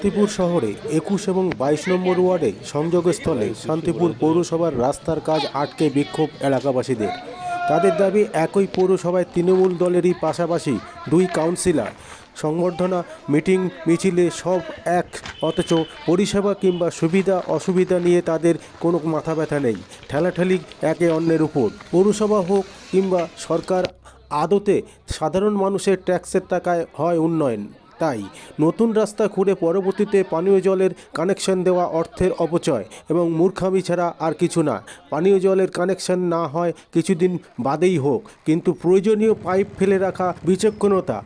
শান্তিপুর শহরে একুশ এবং বাইশ নম্বর ওয়ার্ডে সংযোগস্থলে শান্তিপুর পৌরসভার রাস্তার কাজ আটকে বিক্ষোভ এলাকাবাসীদের। তাদের দাবি, একই পৌরসভায় তৃণমূল দলেরই পাশাপাশি দুই কাউন্সিলর, সংবর্ধনা, মিটিং, মিছিলে সব এক, অথচ পরিষেবা কিংবা সুবিধা, অসুবিধা নিয়ে তাদের কোনো মাথা ব্যথা নেই। ঠেলাঠেলি একে অন্যের উপর। পৌরসভা হোক কিংবা সরকার আদতে সাধারণ মানুষের ট্যাক্সের টাকায় হয় উন্নয়ন। তাই নতুন রাস্তা খুঁড়ে পরবর্তীতে পানীয় জলের কানেকশন দেওয়া অর্থের অপচয় এবং মূর্খামি ছাড়া আর কিছু না। পানীয় জলের কানেকশন না হয় কিছুদিন বাদেই হোক, কিন্তু প্রয়োজনীয় পাইপ ফেলে রাখা বিচক্ষণতা।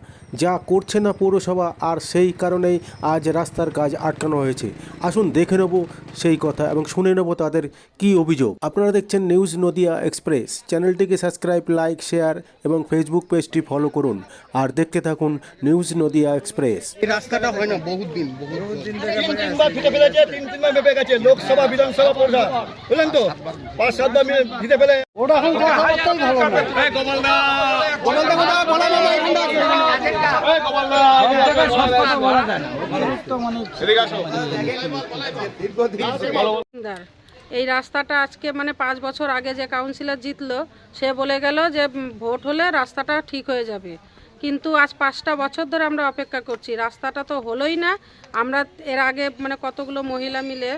যা করছে না পৌরসভা আর সেই কারণেই আজ রাস্তার কাজ আটকানো হয়েছে। আসুন দেখে নেব সেই কথা এবং শুনে নেব তাদের কি অভিযোগ। আপনারা দেখছেন নিউজ নদিয়া এক্সপ্রেস। চ্যানেলটিকে সাবস্ক্রাইব লাইক শেয়ার এবং ফেসবুক পেজটি ফলো করুন। আর দেখতে থাকুন নিউজ নদিয়া এক্সপ্রেস। এই রাস্তাটা হয় না বহুত দিন বহুত দিন। তিন তিনবার ফিতে ফেলেছে তিন তিনবার মেপে গেছে। লোকসভা বিধানসভা বুঝলেন তো? পাঁচ সাতবার ফেলে। ওটা এখন যা ভালো না গোপালদা। কথা বলা যাবে এখানটা দার এই রাস্তাটা আজকে মানে পাঁচ বছর আগে যে কাউন্সিলর জিতলো সে বলে গেল যে ভোট হলে রাস্তাটা ঠিক হয়ে যাবে। কিন্তু আজ পাঁচটা বছর ধরে আমরা অপেক্ষা করছি। রাস্তাটা তো হলোই না। আমরা এর আগে মানে কতগুলো মহিলা মিলে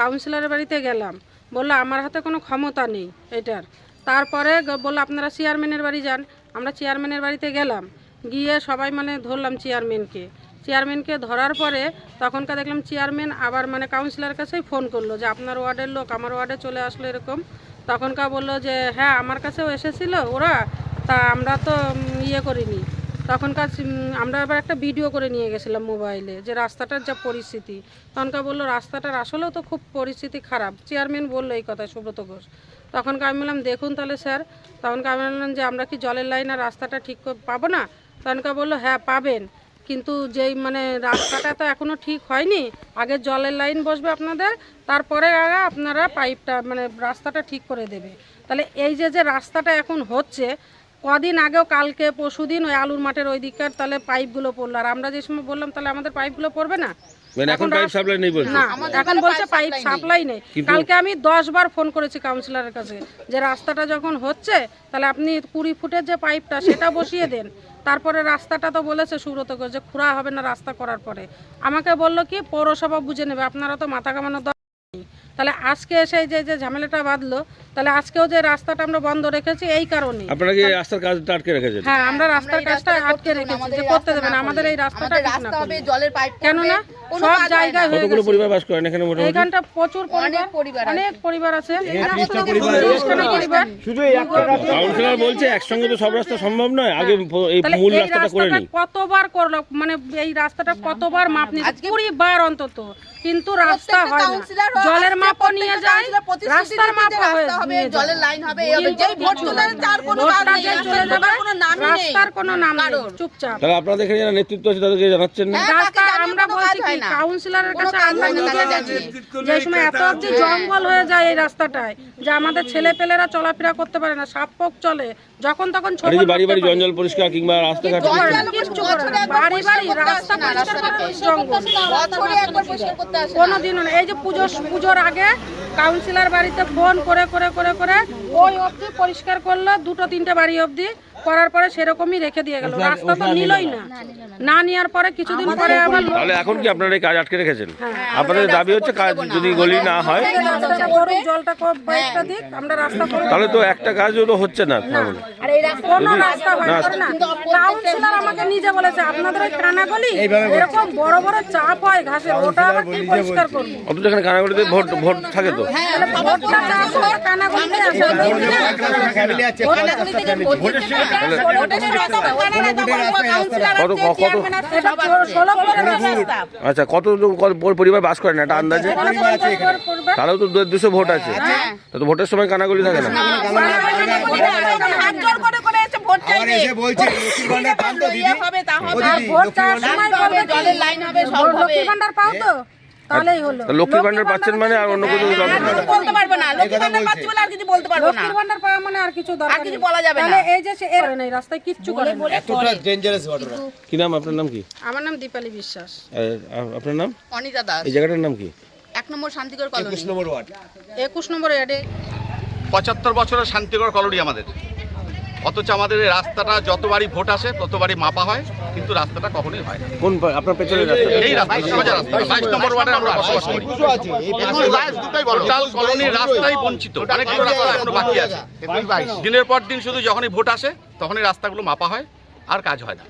কাউন্সিলরের বাড়িতে গেলাম। বলল আমার হাতে কোনো ক্ষমতা নেই। এটার। তারপরে বলল, আপনারা চেয়ারম্যানের বাড়ি যান। আমরা চেয়ারম্যানের বাড়িতে গেলাম। গিয়ে সবাই মানে ধরলাম চেয়ারম্যানকে চেয়ারম্যানকে ধরার পরে তখনকার দেখলাম চেয়ারম্যান আবার মানে কাউন্সিলরের কাছেই ফোন করল যে, আপনার ওয়ার্ডের লোক, আমার ওয়ার্ডে চলে আসলো এরকম। তখনকার বলল যে হ্যাঁ আমার কাছেও এসেছিল ওরা, তা আমরা তো ইয়ে করিনি। তখনকার আমরা এবার একটা ভিডিও করে নিয়ে গেছিলাম মোবাইলে যে রাস্তাটার যা পরিস্থিতি। তখনকার বলল, রাস্তাটার আসলেও তো খুব পরিস্থিতি খারাপ। চেয়ারম্যান বলল এই কথা সুব্রত ঘোষ। তখনকার আমি বললাম, দেখুন তাহলে স্যার। তখনকার আমি বললাম যে, আমরা কি জলের লাইন আর রাস্তাটা ঠিক পাবো না? তখনকার বলল হ্যাঁ পাবেন। কিন্তু যেই মানে রাস্তাটা তো এখনও ঠিক হয়নি, আগে জলের লাইন বসবে আপনাদের, তারপরে আগে আপনারা পাইপটা মানে রাস্তাটা ঠিক করে দেবে। তাহলে এই যে যে রাস্তাটা এখন হচ্ছে, কদিন আগেও কালকে, পরশুদিন ওই আলুর মাঠের ওই দিককার তাহলে পাইপগুলো পড়ল। আর আমরা যে সময় বললাম, তাহলে আমাদের পাইপগুলো পড়বে না? মানে এখন পাইপ সাপ্লাই নেই বলছে। না এখন বলছে পাইপ সাপ্লাই নেই। কালকে আমি দশ বার ফোন করেছি কাউন্সিলরের কাছে যে রাস্তাটা যখন হচ্ছে তাহলে আপনি কুড়ি ফুটের যে পাইপটা সেটা বসিয়ে দেন। তারপরে রাস্তাটা তো বলেছে সুব্রত ঘোষ যে খুঁড়া হবে না রাস্তা করার পরে। আমাকে বলল কি পৌরসভা বুঝে নেবে আপনারা তো মাথা কামানোর দরকার নেই। তাহলে আজকে এসে যে যে ঝামেলাটা বাঁধলো তাহলে আজকেও যে রাস্তাটা আমরা বন্ধ রেখেছি এই কারণে আপনারা কি রাস্তার কাজটা আটকে রেখেছেন? হ্যাঁ আমরা রাস্তার কাজটা আটকে রেখেছি যে করতে দেবে না আমাদের এই রাস্তাটা ঠিক না রাস্তা হবে জলের পাইপ কেননা সব জায়গায় হয়ে কতগুলো পরিবার বাস করেন এখানে মোটামুটি? এখানটা প্রচুর পরিবার। পরিবার অনেক পরিবার আছে। পরিবার কাউন্সিলর বলছে একসঙ্গে তো সব রাস্তা সম্ভব নয়। আগে এই মূল রাস্তাটা করে নিই। কতবার করল? মানে এই রাস্তাটা কতবার মাপ নিচ্ছে কুড়ি বার অন্তত। কিন্তু রাস্তা হয় না। জলের মাপও নিয়ে যায় রাস্তার মাপ হবে জলের লাইন হবে এই হবে। যেই ভোট তোলার তার কোনো কাজ নেই কোনো নামই নেই। রাস্তার কোনো নাম নেই। চুপচাপ। তাহলে আপনাদের এখানে যারা নেতৃত্ব আছে তাদেরকে জানাচ্ছেন না? হ্যাঁ, রাস্তা আমরা বলছি কি কাউন্সিলরের কাছে আমরা নিজে যাচ্ছি যে সময় এত জঙ্গল হয়ে যায় এই রাস্তাটায় যে আমাদের ছেলে পেলেরা চলাফেরা করতে পারে না সাপ পোক চলে যখন তখন ছোট এই যে বাড়ি বাড়ি জঞ্জাল পরিষ্কার কিংবা রাস্তাঘাট। বাড়ি বাড়ি রাস্তা পরিষ্কার করে জঙ্গল। কোনোদিনও না এই যে পুজো পুজোর আগে কাউন্সিলর বাড়িতে ফোন করে করে করে করে ওই অবধি পরিষ্কার করল দুটো তিনটে বাড়ি অবধি করার পরে সেরকমই রেখে দিয়ে গেল। রাস্তা তো নিলই না। না। নেওয়ার পরে কিছুদিন পরে আবার তাহলে এখন কি আপনারা এই কাজ আটকে রেখেছেন? হ্যাঁ। আপনাদের দাবি হচ্ছে কাজ যদি গলি না হয় জলটা কম কয়েকটা দিক আমরা রাস্তা করব তাহলে তো একটা কাজও তো হচ্ছে না তাহলে কোনো রাস্তা হয় না কাউন্সিলর আমাকে নিজে বলেছে আপনাদের ওই কানাগলি এরকম বড় বড় চাপ হয় ঘাসের ওটা আবার কি পরিষ্কার করব? অথচ এখানে কানাগুলিতে ভোট ভোট থাকে তো। ভোটটা চাপ হয় কানাগলিতে না, না, কত আচ্ছা কত পরিবার বাস করেন একটা আন্দাজে? তাহলেও তো দুশো ভোট আছে। তো ভোটের সময় কানাগুলি থাকে না। ভোট চাইবে। এসে বলছে লক্ষ্মীর ভান্ডার পান তো দিদি। হবে, তা হবে। ভোট চাওয়ার সময় বলবে জলের লাইন হবে, সব হবে। লক্ষ্মীর ভান্ডার পাও তো? তাহলেই হলো। লক্ষ্মীর ভান্ডার পাচ্ছেন মানে আর অন্য দরকার বলতে পারব না। লক্ষ্মী ভান্ডার পাচ্ছি বলে আর কিছু বলতে পারব না। লক্ষ্মীর ভান্ডার পাওয়া মানে আর কিছু দরকার আর কিছু বলা যাবে না। এই যে সে এর নেই রাস্তায় কিচ্ছু করে। কি নাম আপনার নাম কি? আমার নাম দীপালি বিশ্বাস। আপনার নাম? অনিতা দাস। এই জায়গাটার নাম কি? এক নম্বর শান্তিগড় কলোনি। একুশ নম্বর এডে পঁচাত্তর বছরের শান্তিগড় কলোনি আমাদের। অথচ আমাদের এই রাস্তাটা যতবারই ভোট আসে ততবারই মাপা হয় কিন্তু রাস্তাটা কখনোই হয় না। কোন আপনার পেছনের রাস্তা? এই রাস্তা সোজা রাস্তা বাইশ নম্বর ওয়ার্ডে আমরা বসবাস করি। টোটাল কলোনির রাস্তাই বঞ্চিত। অনেকগুলো রাস্তা এখনও বাকি আছে। দিনের পর দিন শুধু যখনই ভোট আসে তখনই রাস্তাগুলো মাপা হয় আর কাজ হয় না।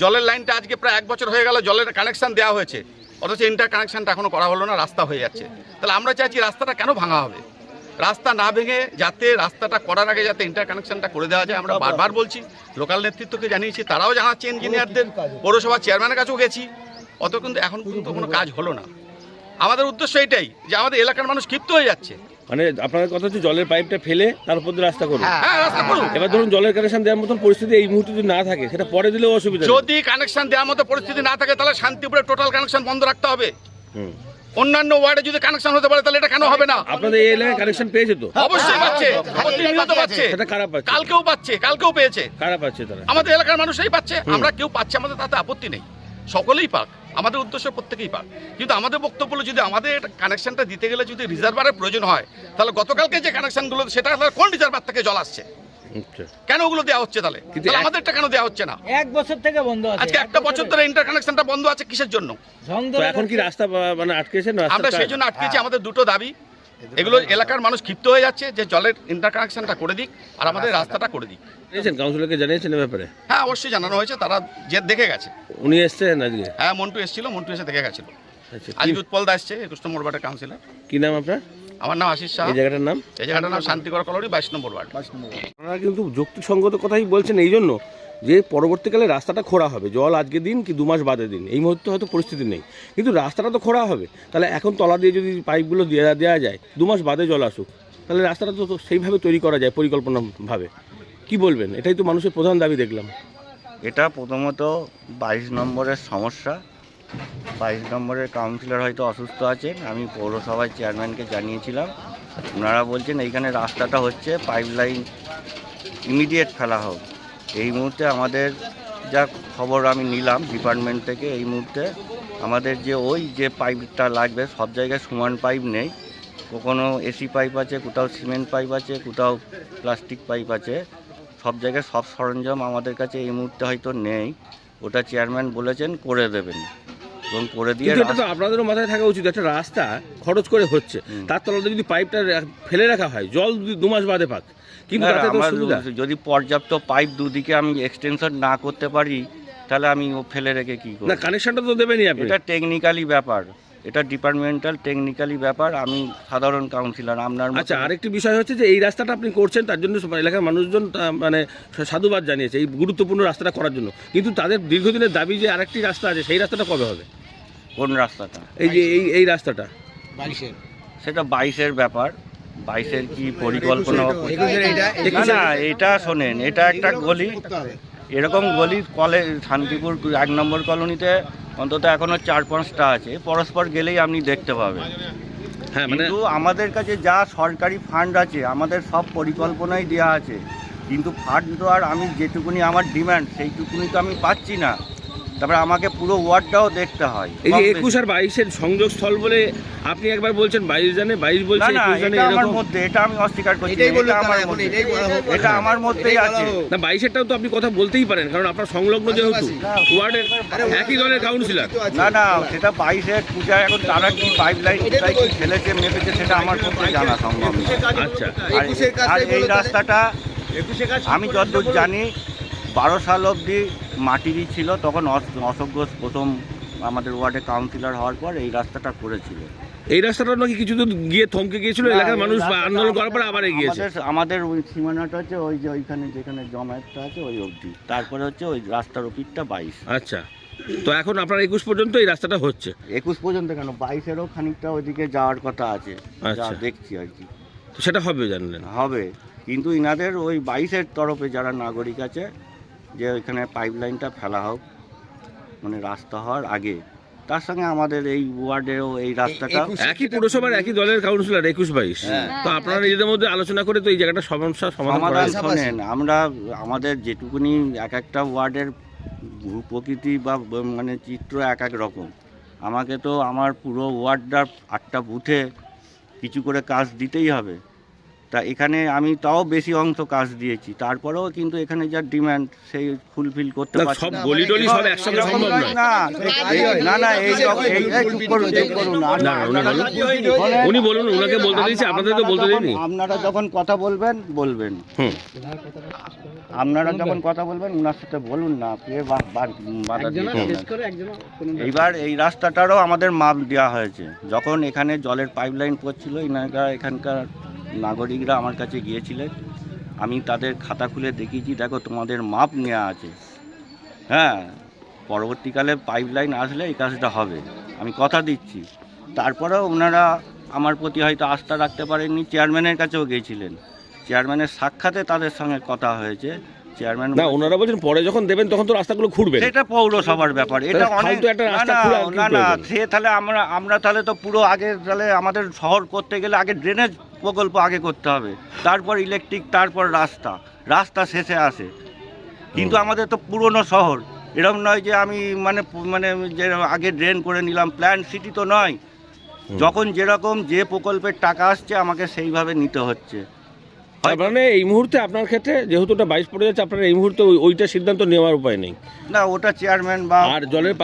জলের লাইনটা আজকে প্রায় এক বছর হয়ে গেল জলের কানেকশন দেওয়া হয়েছে। অথচ ইন্টার কানেকশনটা এখনও করা হলো না রাস্তা হয়ে যাচ্ছে। তাহলে আমরা চাইছি রাস্তাটা কেন ভাঙা হবে? রাস্তা না ভেঙে যাতে রাস্তাটা করার আগে যাতে ইন্টার কানেকশনটা করে দেওয়া যায় আমরা বারবার বলছি লোকাল নেতৃত্বকে জানিয়েছি তারাও জানাচ্ছে ইঞ্জিনিয়ারদের পৌরসভার চেয়ারম্যানের কাছেও গেছি। অত কিন্তু এখন পর্যন্ত কোনো কাজ হলো না। আমাদের উদ্দেশ্য এটাই যে আমাদের এলাকার মানুষ ক্ষিপ্ত হয়ে যাচ্ছে। মানে আপনাদের কথা হচ্ছে জলের পাইপটা ফেলে তার উপর দিয়ে রাস্তা করুন। হ্যাঁ রাস্তা করুন। এবার ধরুন জলের কানেকশন দেওয়ার মতন পরিস্থিতি এই মুহূর্তে যদি না থাকে সেটা পরে দিলেও অসুবিধা যদি কানেকশন দেওয়ার মতো পরিস্থিতি না থাকে তাহলে শান্তিপুরে টোটাল কানেকশন বন্ধ রাখতে হবে। অন্যান্য ওয়ার্ডে যদি কানেকশন হতে পারে তাহলে এটা কেন হবে না? আপনাদের এই এলাকায় কানেকশন পেয়েছে তো? অবশ্যই পাচ্ছে। প্রতিনিয়ত পাচ্ছে সেটা খারাপ পাচ্ছে। কালকেও পাচ্ছে কালকেও পেয়েছে। খারাপ পাচ্ছে তারা। আমাদের এলাকার মানুষই পাচ্ছে। আমরা কেউ পাচ্ছে আমাদের তাতে আপত্তি নেই। সকলেই পাক। আমাদের উদ্দেশ্য প্রত্যেকেই পাক। কিন্তু আমাদের বক্তব্য হলো যদি আমাদের কানেকশনটা দিতে গেলে যদি রিজার্ভারের প্রয়োজন হয় তাহলে গতকালকে যে কানেকশনগুলো সেটা তাহলে কোন রিজার্ভার থেকে জল আসছে? কেন ওগুলো দেওয়া হচ্ছে তাহলে? কিন্তু আমাদেরটা কেন দেওয়া হচ্ছে না? এক বছর থেকে বন্ধ আছে। আজকে একটা বছর। ধরে ইন্টার কানেকশনটা বন্ধ আছে কিসের জন্য? এখন কি রাস্তা মানে আটকেছেন আমরা সেই জন্য আটকেছি আমাদের দুটো দাবি। এগুলো এলাকার মানুষ ক্ষিপ্ত হয়ে যাচ্ছে যে জলের ইন্টার কানেকশনটা করে দিক আর আমাদের রাস্তাটা। করে দিক। জানিয়েছেন কাউন্সিলরকে জানিয়েছেন ব্যাপারে? হ্যাঁ অবশ্যই জানানো হয়েছে তারা যে দেখে গেছে। উনি এসছেন আজকে? হ্যাঁ মন্টু এসেছিল মন্টু এসে দেখে গেছিল। আচ্ছা আজকে কি- উৎপল দা এসছে একুশ নম্বর কাউন্সিলর কি নাম আপনার? আমার নাম আশিস শাহ। এই জায়গাটার নাম? এই জায়গাটার নাম শান্তিগড় কলোনি বাইশ নম্বর ওয়ার্ড। আপনারা কিন্তু যুক্তিসঙ্গত কথাই বলছেন এই জন্য যে পরবর্তীকালে রাস্তাটা খোঁড়া হবে। জল আজকে দিন কি দু মাস বাদে দিন? এই মুহূর্তে হয়তো পরিস্থিতি নেই। কিন্তু রাস্তাটা তো খোঁড়া হবে। তাহলে এখন তলা দিয়ে যদি পাইপগুলো দেওয়া দেওয়া যায় দু মাস বাদে জল আসুক তাহলে রাস্তাটা তো তো সেইভাবে তৈরি করা যায় পরিকল্পনাভাবে। কি বলবেন? এটাই তো মানুষের প্রধান দাবি দেখলাম। এটা প্রথমত বাইশ নম্বরের সমস্যা। বাইশ নম্বরের কাউন্সিলর হয়তো অসুস্থ আছেন, আমি পৌরসভার চেয়ারম্যানকে জানিয়েছিলাম। ওনারা বলছেন, এইখানে রাস্তাটা হচ্ছে পাইপ লাইন ইমিডিয়েট ফেলা হোক। এই মুহূর্তে আমাদের যা খবর আমি নিলাম ডিপার্টমেন্ট থেকে, এই মুহূর্তে আমাদের যে ওই যে পাইপটা লাগবে, সব জায়গায় সমান পাইপ নেই। কোনো এসি পাইপ আছে, কোথাও সিমেন্ট পাইপ আছে, কোথাও প্লাস্টিক পাইপ আছে। সব জায়গায় সব সরঞ্জাম আমাদের কাছে এই মুহূর্তে হয়তো নেই। ওটা চেয়ারম্যান বলেছেন, করে দেবেন। এবং করে দিয়ে কিন্তু এটা তো আপনাদেরও মাথায় থাকা উচিত একটা রাস্তা খরচ করে হচ্ছে। তার তলাতে যদি পাইপটা ফেলে রাখা হয় জল দু মাস বাদে পাক কিন্তু তাতে তো সুবিধা। যদি পর্যাপ্ত পাইপ দুদিকে আমি এক্সটেনশন না করতে পারি তাহলে আমি ও ফেলে রেখে কি করব? না কানেকশনটা তো দেবেনই আপনি। এটা টেকনিক্যালি ব্যাপার। এটা ডিপার্টমেন্টাল টেকনিক্যালি ব্যাপার। আমি সাধারণ কাউন্সিলর আপনার আচ্ছা আরেকটি বিষয় হচ্ছে যে এই রাস্তাটা আপনি করছেন তার জন্য এলাকার মানুষজন মানে সাধুবাদ জানিয়েছে এই গুরুত্বপূর্ণ রাস্তাটা করার জন্য। কিন্তু তাদের দীর্ঘদিনের দাবি যে আরেকটি রাস্তা আছে সেই রাস্তাটা কবে হবে? কোন রাস্তাটা? এই যে এই এই রাস্তাটা। সেটা বাইশের ব্যাপার। বাইশের কি পরিকল্পনা? না না এটা শোনেন এটা একটা গলি। এরকম গলি কলে শান্তিপুর এক নম্বর কলোনিতে অন্তত এখনও চার পাঁচটা আছে। পরস্পর গেলেই আপনি দেখতে পাবেন। হ্যাঁ মানে কিন্তু আমাদের কাছে যা সরকারি ফান্ড আছে আমাদের সব পরিকল্পনাই দেওয়া আছে। কিন্তু ফান্ড তো আর আমি যেটুকুনি আমার ডিমান্ড সেইটুকুনি তো আমি পাচ্ছি না। তারপরে আমাকে পুরো ওয়ার্ডটাও দেখতে হয়। এই যে একুশ আর বাইশের সংযোগস্থল বলে আপনি একবার বলছেন বাইশ জানে বাইশ না বলছে না এটা আমার মধ্যে এটা আমি অস্বীকার করছি এটা আমার মধ্যে। এটা আমার মধ্যেই আছে। না বাইশেরটাও তো আপনি কথা বলতেই পারেন কারণ আপনার সংলগ্ন যেহেতু ওয়ার্ডের একই দলের কাউন্সিলর না না সেটা বাইশের পূজায় এখন তারা কি পাইপ লাইন কোথায় কি ফেলেছে মেপেছে সেটা আমার পক্ষে জানা সম্ভব আচ্ছা। আর আর এই রাস্তাটা আমি যতদূর জানি বারো সাল অবধি মাটিরই ছিল তখন অশ- অশোক ঘোষ প্রথম আমাদের ওয়ার্ডে কাউন্সিলর হওয়ার পর এই রাস্তাটা করেছিল। এই রাস্তাটা নাকি কিছুদিন গিয়ে থমকে গিয়েছিল এলাকার মানুষ আন্দোলন করার পর আবার এগিয়েছে। আমাদের ওই সীমানাটা হচ্ছে ওই যে ওইখানে যেখানে জমায়েতটা আছে ওই অবধি। তারপরে হচ্ছে ওই রাস্তার ওপিরটা বাইশ। আচ্ছা তো এখন আপনার একুশ পর্যন্ত এই রাস্তাটা হচ্ছে। একুশ পর্যন্ত কেন? বাইশেরও খানিকটা ওইদিকে যাওয়ার কথা আছে আচ্ছা। দেখছি আর কি। সেটা হবে জানলেন। হবে কিন্তু ইনাদের ওই বাইশের তরফে যারা নাগরিক আছে যে ওইখানে পাইপ লাইনটা ফেলা হোক মানে রাস্তা হওয়ার আগে। তার সঙ্গে আমাদের এই ওয়ার্ডেও এই রাস্তাটা একই পুরসভার একই দলের কাউন্সিলর একুশ বাইশ। তো আপনারা নিজেদের মধ্যে আলোচনা করে তো এই জায়গাটা সমস্যা সমাধান। শোনেন আমরা আমাদের যেটুকুনি এক একটা ওয়ার্ডের ভূ প্রকৃতি বা মানে চিত্র এক এক রকম। আমাকে তো আমার পুরো ওয়ার্ডটার আটটা বুথে কিছু করে কাজ দিতেই হবে। তা এখানে আমি তাও বেশি অংশ কাজ দিয়েছি তারপরেও কিন্তু এখানে যা ডিমান্ড সেই ফুলফিল করতে পারছি সব না। গলি টলি সব একসঙ্গে সম্ভব নয়, নয় না না না এই এই এই চুপ করুন, চুপ করুন। না না, উনি বলুন উনি বলুন বলতে দিয়েছি আপনাদের তো বলতে আপনারা দিইনি যখন- আপনারা যখন কথা বলবেন বলবেন হুম আপনারা যখন কথা বলবেন ওনার সাথে বলুন না কে? এইবার এই রাস্তাটারও আমাদের মাপ দেওয়া হয়েছে যখন এখানে জলের পাইপলাইন পড়ছিল এনারা এখানকার নাগরিকরা আমার কাছে গিয়েছিলেন। আমি তাদের খাতা খুলে দেখিয়েছি, দেখো তোমাদের মাপ নেওয়া আছে। হ্যাঁ পরবর্তীকালে পাইপ লাইন আসলে এই কাজটা হবে। আমি কথা দিচ্ছি। তারপরেও ওনারা আমার প্রতি হয়তো আস্থা রাখতে পারেননি। চেয়ারম্যানের কাছেও গিয়েছিলেন। চেয়ারম্যানের সাক্ষাতে তাদের সঙ্গে কথা হয়েছে। চেয়ারম্যান না ওনারা বলছেন পরে যখন দেবেন তখন তো রাস্তাগুলো খুঁড়বেন সেটা পৌরসভার ব্যাপার। এটা অনেক একটা রাস্তা না না সে তাহলে আমরা আমরা তাহলে তো পুরো আগে তাহলে আমাদের শহর করতে গেলে আগে ড্রেনেজ প্রকল্প আগে করতে হবে। তারপর ইলেকট্রিক তারপর রাস্তা। রাস্তা শেষে আসে। কিন্তু আমাদের তো পুরনো শহর। এরকম নয় যে আমি মানে মানে যে আগে ড্রেন করে নিলাম প্ল্যান সিটি তো নয়। যখন যেরকম যে প্রকল্পের টাকা আসছে আমাকে সেইভাবে নিতে হচ্ছে। তার মানে এই মুহূর্তে আপনার ক্ষেত্রে যেহেতু ওটা বাইশ পড়ে যাচ্ছে আপনার এই মুহূর্তে ওইটা সিদ্ধান্ত নেওয়ার উপায় নেই। না ওটা চেয়ারম্যান বা আর জলের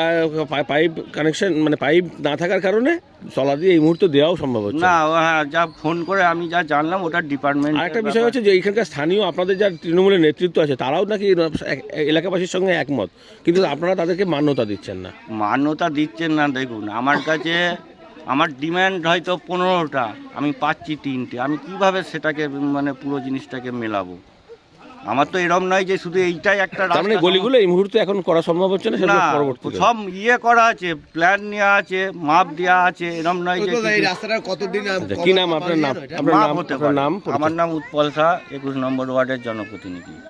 পাইপ কানেকশন মানে পাইপ না থাকার কারণে তলা দিয়ে এই মুহূর্তে দেওয়াও সম্ভব হচ্ছে না। হ্যাঁ যা ফোন করে আমি যা জানলাম ওটা ডিপার্টমেন্ট আরেকটা বিষয় হচ্ছে যে এইখানকার স্থানীয় আপনাদের যার তৃণমূলের নেতৃত্ব আছে তারাও নাকি এলাকাবাসীর সঙ্গে একমত। কিন্তু আপনারা তাদেরকে মান্যতা দিচ্ছেন না। মান্যতা দিচ্ছেন না দেখুন আমার কাছে আমার ডিমান্ড হয়তো পনেরোটা আমি পাচ্ছি তিনটে আমি কীভাবে সেটাকে মানে পুরো জিনিসটাকে মেলাবো? আমার তো এরম নয় যে শুধু এইটাই একটা মানে গলিগুলো এই মুহূর্তে এখন করা সম্ভব হচ্ছে না সেটা পরবর্তী সব ইয়ে করা আছে প্ল্যান নেওয়া আছে মাপ দেওয়া আছে এরম নয় যে এই রাস্তাটা কতদিন আচ্ছা, কি নাম? আপনার নাম? আপনার নাম? আপনার নাম আমার নাম উৎপল শাহ একুশ নম্বর ওয়ার্ডের জনপ্রতিনিধি।